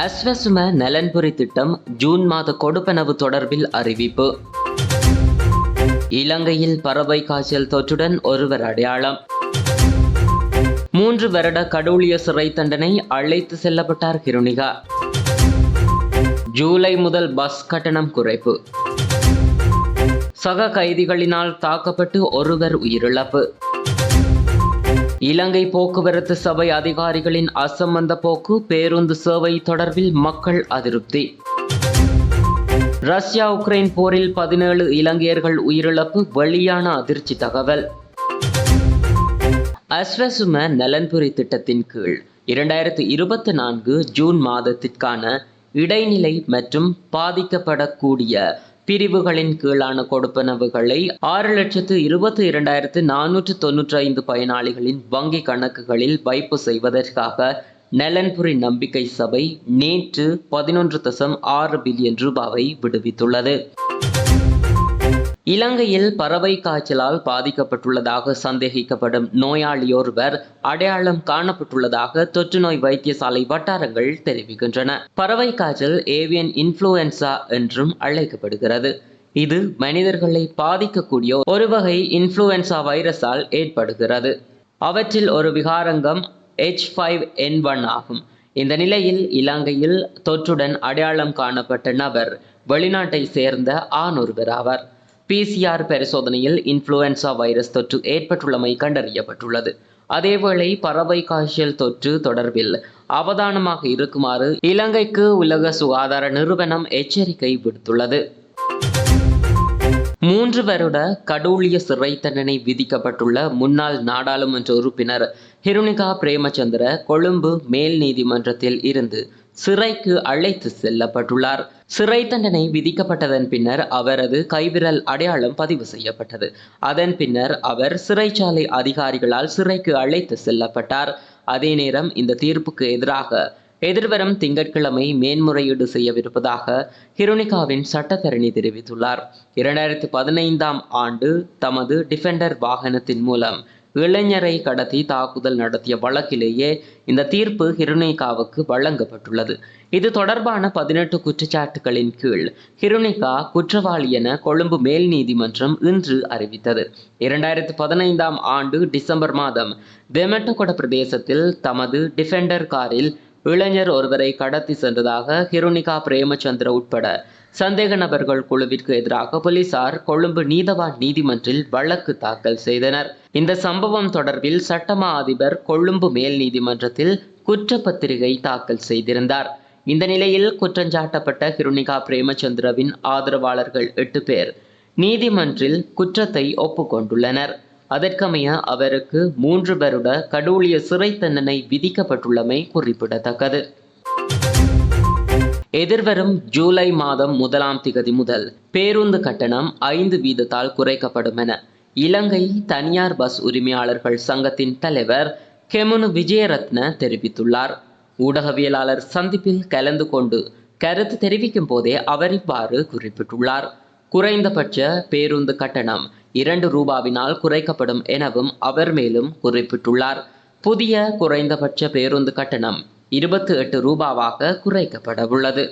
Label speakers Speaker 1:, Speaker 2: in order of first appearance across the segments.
Speaker 1: அஸ்வசும நலன்புரி திட்டம் ஜூன் மாத கொடுப்பனவு தொடர்பில் அறிவிப்பு. இலங்கையில் பறவை காய்ச்சல் தொற்றுடன் ஒருவர் அடையாளம். மூன்று வருட கடூழிய சிறை தண்டனை அழைத்து செல்லப்பட்டார் கிருணிகா ஜூலை முதல் பஸ் கட்டணம் குறைப்பு. சக கைதிகளினால் தாக்கப்பட்டு ஒருவர் உயிரிழப்பு. இலங்கை போக்குவரத்து சபை அதிகாரிகளின் அசம்பந்த போக்கு பேருந்து சேவை தொடர்பில் மக்கள் அதிருப்தி. ரஷ்யா உக்ரைன் போரில் பதினேழு இலங்கையர்கள் உயிரிழப்பு வெளியான அதிர்ச்சி தகவல். அஸ்வசும நலன்புரி திட்டத்தின் கீழ் இரண்டாயிரத்து இருபத்தி நான்கு ஜூன் மாதத்திற்கான இடைநிலை மற்றும் பாதிக்கப்படக்கூடிய பிரிவுகளின் கீழான கொடுப்பனவுகளை ஆறு லட்சத்து இருபத்தி இரண்டாயிரத்து நானூற்று தொன்னூற்றி ஐந்து பயனாளிகளின் வங்கி கணக்குகளில் வைப்பு செய்வதற்காக நலன்புரி நம்பிக்கை சபை நேற்று பதினொன்று தசம் ஆறு பில்லியன் ரூபாவை விடுவித்துள்ளது. இலங்கையில் பறவை காய்ச்சலால் பாதிக்கப்பட்டுள்ளதாக சந்தேகிக்கப்படும் நோயாளியொருவர் அடையாளம் காணப்பட்டுள்ளதாக தொற்றுநோய் வைத்தியசாலை வட்டாரங்கள் தெரிவிக்கின்றன. பறவை காய்ச்சல் ஏவியன் இன்ஃப்ளூயன்சா என்றும் அழைக்கப்படுகிறது. இது மனிதர்களை பாதிக்கக்கூடிய ஒரு வகை இன்ஃப்ளூயன்சா வைரஸால் ஏற்படுகிறது. அவற்றில் ஒரு விகாரங்கம் எச் ஃபைவ் என் ஒன் ஆகும். இந்த நிலையில் இலங்கையில் தொற்றுடன் அடையாளம் காணப்பட்ட நபர் வெளிநாட்டை சேர்ந்த ஆண் ஒருவர் ஆவார். பிசிஆர் பரிசோதனையில் இன்ஃப்ளூயன்சா வைரஸ் தொற்று ஏற்பட்டுள்ளமை கண்டறியப்பட்டுள்ளது. அதேவேளை பறவை காய்ச்சல் தொற்று தொடர்பில் அவதானமாக இருக்குமாறு இலங்கைக்கு உலக சுகாதார நிறுவனம் எச்சரிக்கை விடுத்துள்ளது. மூன்று வருட கடூழிய சிறை தண்டனை விதிக்கப்பட்டுள்ள முன்னாள் நாடாளுமன்ற உறுப்பினர் ஹிருணிகா பிரேமச்சந்திர கொழும்பு மேல் நீதிமன்றத்தில் இருந்து சிறைக்கு அழைத்து செல்லப்பட்டுள்ளார். சிறை தண்டனை விதிக்கப்பட்டதன் பின்னர் அவரது கைவிரல் அடையாளம் பதிவு செய்யப்பட்டது. அதன் பின்னர் அவர் சிறைச்சாலை அதிகாரிகளால் சிறைக்கு அழைத்து செல்லப்பட்டார். அதே நேரம் இந்த தீர்ப்புக்கு எதிராக எதிர்வரும் திங்கட்கிழமை மேன்முறையீடு செய்யவிருப்பதாக ஹிருனிகாவின் சட்டத்தரணி தெரிவித்துள்ளார். இரண்டாயிரத்தி பதினைந்தாம் ஆண்டு தமது டிஃபெண்டர் வாகனத்தின் மூலம் இளைஞரை கடத்தி தாக்குதல் நடத்திய வழக்கிலேயே இந்த தீர்ப்பு ஹிருணிகாவுக்கு வழங்கப்பட்டுள்ளது. இது தொடர்பான பதினெட்டு குற்றச்சாட்டுகளின் கீழ் ஹிருணிகா குற்றவாளி என கொழும்பு மேல் நீதிமன்றம் இன்று அறிவித்தது. இரண்டாயிரத்தி பதினைந்தாம் ஆண்டு டிசம்பர் மாதம் தெமட்டகொட பிரதேசத்தில் தமது டிஃபெண்டர் காரில் இளைஞர் ஒருவரை கடத்தி சென்றதாக ஹிருணிகா பிரேமச்சந்திர உட்பட சந்தேக நபர்கள் குழுவிற்கு எதிராக போலீசார் கொழும்பு நீதவான் நீதிமன்றில் வழக்கு தாக்கல் செய்தனர். இந்த சம்பவம் தொடர்பில் சட்டமா அதிபர் கொழும்பு மேல் நீதிமன்றத்தில் குற்றப்பத்திரிகை தாக்கல் செய்திருந்தார். இந்த நிலையில் குற்றஞ்சாட்டப்பட்ட ஹிருணிகா பிரேமச்சந்திரவின் ஆதரவாளர்கள் எட்டு பேர் நீதிமன்றில் குற்றத்தை ஒப்புக்கொண்டுள்ளனர். அதற்கமைய அவருக்கு மூன்று வருட கடூழிய சிறை தண்டனை விதிக்கப்பட்டுள்ளமை குறிப்பிடத்தக்கது. எதிர்வரும் ஜூலை மாதம் முதலாம் திகதி முதல் பேருந்து கட்டணம் ஐந்து வீதத்தால் குறைக்கப்படும் என இலங்கை தனியார் பஸ் உரிமையாளர்கள் சங்கத்தின் தலைவர் கெமுனு விஜயரத்ன தெரிவித்துள்ளார். ஊடகவியலாளர் சந்திப்பில் கலந்து கொண்டு கருத்து தெரிவிக்கும் போதே அவர் இவ்வாறு குறிப்பிட்டுள்ளார். குறைந்தபட்ச பேருந்து கட்டணம் இரண்டு ரூபாவினால் குறைக்கப்படும் எனவும் அவர் மேலும் குறிப்பிட்டுள்ளார். புதிய குறைந்தபட்ச பேருந்து கட்டணம் இருபத்தி எட்டு ரூபாவாக குறைக்கப்பட உள்ளது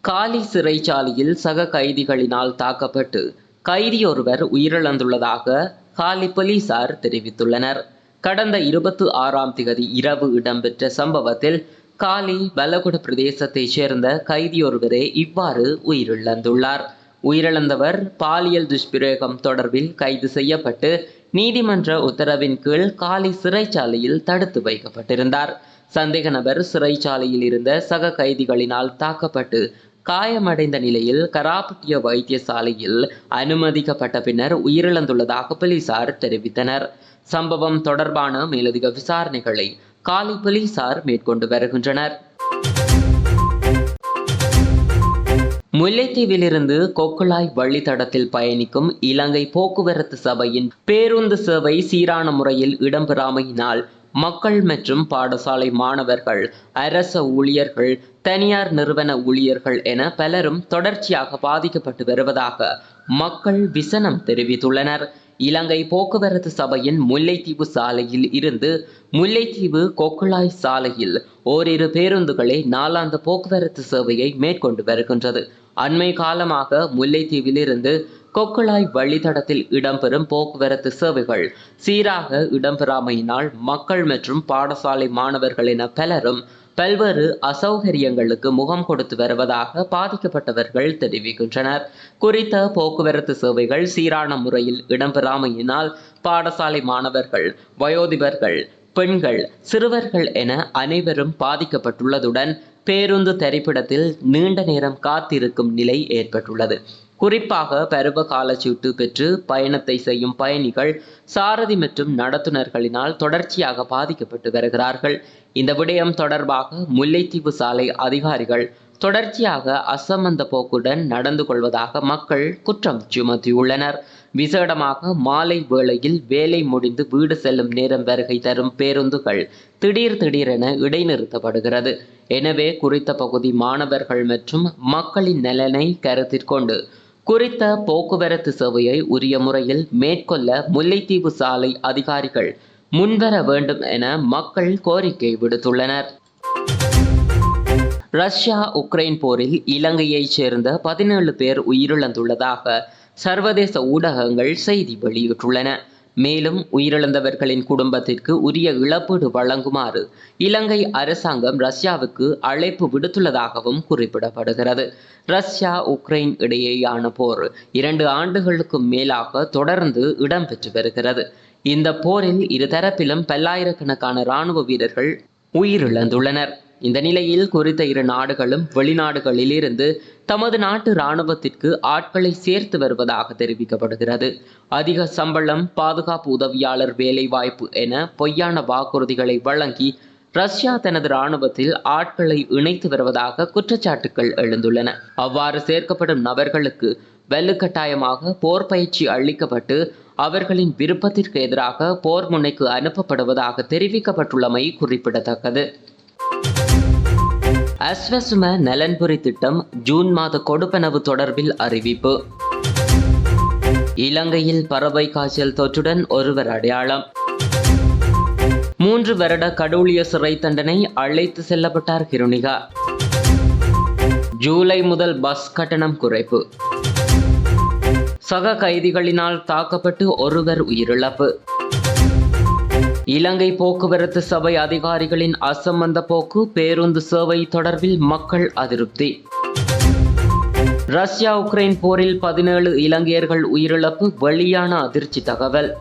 Speaker 1: காலி சிறைச்சாலையில் சக கைதிகளினால் தாக்கப்பட்டு கைதி ஒருவர் உயிரிழந்துள்ளதாக காலி போலீசார் தெரிவித்துள்ளனர். கடந்த இருபத்தி ஆறாம் திகதி இரவு இடம்பெற்ற சம்பவத்தில் காலி பலகுட பிரதேசத்தைச் சேர்ந்த கைதியொருவரே இவ்வாறு உயிரிழந்துள்ளார். உயிரிழந்தவர் பாலியல் துஷ்பிரயோகம் தொடர்பில் கைது செய்யப்பட்டு நீதிமன்ற உத்தரவின் கீழ் காலி சிறைச்சாலையில் தடுத்து வைக்கப்பட்டிருந்தார். சந்தேக நபர் சிறைச்சாலையில் இருந்த சக கைதிகளினால் தாக்கப்பட்டு காயமடைந்த நிலையில் கராப்பட்டிய வைத்தியசாலையில் அனுமதிக்கப்பட்ட பின்னர் உயிரிழந்துள்ளதாக போலீசார் தெரிவித்தனர். சம்பவம் தொடர்பான மேலதிக விசாரணைகளை காலி போலீசார் மேற்கொண்டு வருகின்றனர். முல்லைத்தீவிலிருந்து கொக்குளாய் வழித்தடத்தில் பயணிக்கும் இலங்கை போக்குவரத்து சபையின் பேருந்து சேவை சீரான முறையில் இடம்பெறாமையினால் மக்கள் மற்றும் பாடசாலை மாணவர்கள் அரச ஊழியர்கள் தனியார் நிறுவன ஊழியர்கள் என பலரும் தொடர்ச்சியாக பாதிக்கப்பட்டு வருவதாக மக்கள் விசனம் தெரிவித்துள்ளனர். இலங்கை போக்குவரத்து சபையின் முல்லைத்தீவு சாலையில் இருந்து முல்லைத்தீவு கொக்குழாய் சாலையில் ஓரிரு பேருந்துகளே நாளாந்த போக்குவரத்து சேவையை மேற்கொண்டு வருகின்றது. அண்மை காலமாக முல்லைத்தீவிலிருந்து கொக்குழாய் வழித்தடத்தில் இடம்பெறும் போக்குவரத்து சேவைகள் சீராக இடம்பெறாமையினால் மக்கள் மற்றும் பாடசாலை மாணவர்கள் என பலரும் பல்வேறு அசௌகரியங்களுக்கு முகம் கொடுத்து வருவதாக பாதிக்கப்பட்டவர்கள் தெரிவிக்கின்றனர். குறித்த போக்குவரத்து சேவைகள் சீரான முறையில் இடம்பெறாமையினால் பாடசாலை மாணவர்கள் வயோதிபர்கள் பெண்கள் சிறுவர்கள் என அனைவரும் பாதிக்கப்பட்டுள்ளதுடன் பேருந்து தரிப்பிடத்தில் நீண்ட நேரம் காத்திருக்கும் நிலை ஏற்பட்டுள்ளது. குறிப்பாக பருவ சீட்டு பெற்று பயணத்தை செய்யும் பயணிகள் சாரதி மற்றும் நடத்துனர்களினால் தொடர்ச்சியாக பாதிக்கப்பட்டு வருகிறார்கள். இந்த விடயம் தொடர்பாக முல்லைத்தீவு சாலை அதிகாரிகள் தொடர்ச்சியாக அசம்பந்த போக்குடன் நடந்து கொள்வதாக மக்கள் குற்றம் சுமத்தியுள்ளனர். விசேடமாக மாலை வேளையில் வேலை முடிந்து வீடு செல்லும் நேரம் வருகை தரும் பேருந்துகள் திடீர் திடீரென இடைநிறுத்தப்படுகிறது. எனவே குறித்த பகுதி மாணவர்கள் மற்றும் மக்களின் நலனை கருத்திற்கொண்டு குறித்த போக்குவரத்து சேவையை உரிய முறையில் மேற்கொள்ள முல்லைத்தீவு சாலை அதிகாரிகள் முன்வர வேண்டும் என மக்கள் கோரிக்கை விடுத்துள்ளனர். ரஷ்யா உக்ரைன் போரில் இலங்கையைச் சேர்ந்த பதினேழு பேர் உயிரிழந்துள்ளதாக சர்வதேச ஊடகங்கள் செய்தி வெளியிட்டுள்ளன. மேலும் உயிரிழந்தவர்களின் குடும்பத்திற்கு உரிய இழப்பீடு வழங்குமாறு இலங்கை அரசாங்கம் ரஷ்யாவுக்கு அழைப்பு விடுத்துள்ளதாகவும் குறிப்பிடப்படுகிறது. ரஷ்யா உக்ரைன் இடையேயான போர் இரண்டு ஆண்டுகளுக்கும் மேலாக தொடர்ந்து இடம்பெற்று வருகிறது. இந்த போரில் இருதரப்பிலும் பல்லாயிரக்கணக்கான இராணுவ வீரர்கள் உயிரிழந்துள்ளனர். இந்த நிலையில் குறித்த இரு நாடுகளும் வெளிநாடுகளிலிருந்து தமது நாட்டு இராணுவத்திற்கு ஆட்களை சேர்த்து வருவதாக தெரிவிக்கப்படுகிறது. அதிக சம்பளம் பாதுகாப்பு உதவியாளர் வேலைவாய்ப்பு என பொய்யான வாக்குறுதிகளை வழங்கி ரஷ்யா தனது இராணுவத்தில் ஆட்களை இணைத்து வருவதாக குற்றச்சாட்டுகள் எழுந்துள்ளன. அவ்வாறு சேர்க்கப்படும் நபர்களுக்கு வலுக்கட்டாயமாக போர் பயிற்சி அளிக்கப்பட்டு அவர்களின் விருப்பத்திற்கு எதிராக போர் முனைக்கு அனுப்பப்படுவதாக தெரிவிக்கப்பட்டுள்ளமை குறிப்பிடத்தக்கது. அஸ்வசும நலன்புரி திட்டம் ஜூன் மாத கொடுப்பனவு தொடர்பில் அறிவிப்பு. இலங்கையில் பறவை காய்ச்சல் தொற்றுடன் ஒருவர் அடையாளம். மூன்று வருட கடூழிய சிறை தண்டனை அழைத்து செல்லப்பட்டார் கிருணிகா ஜூலை முதல் பஸ் கட்டணம் குறைப்பு. சக கைதிகளினால் தாக்கப்பட்டு ஒருவர் உயிரிழப்பு. இலங்கை போக்குவரத்து சபை அதிகாரிகளின் அசம்பந்த போக்கு பேருந்து சேவை தொடர்பில் மக்கள் அதிருப்தி. ரஷ்யா உக்ரைன் போரில் பதினேழு இலங்கையர்கள் உயிரிழப்பு வெளியான அதிர்ச்சி தகவல்.